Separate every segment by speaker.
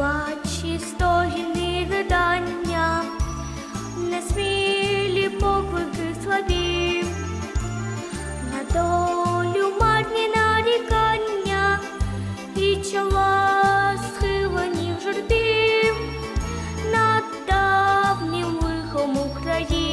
Speaker 1: плачі стогіни видання, несмілі поклики слабі, на долю марні нарікання і чола схилені в журбі над давнім лихом України.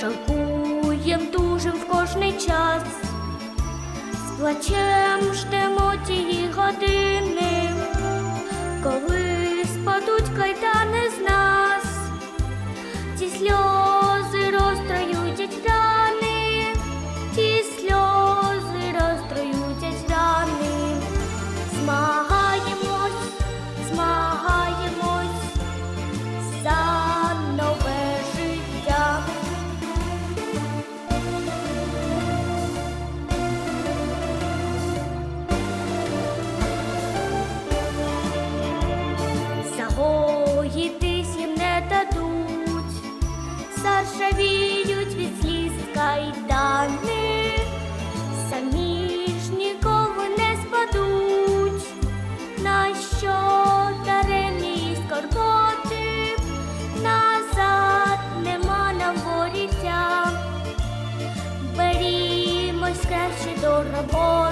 Speaker 1: Шалкуєм дужим в кожний час, з плачем ждемо тієї години, заржавіють від сліз кайдани, самі ж ніколи не спадуть, на що даремні скорботи, назад нема нам воріття, берімось краще до роботи.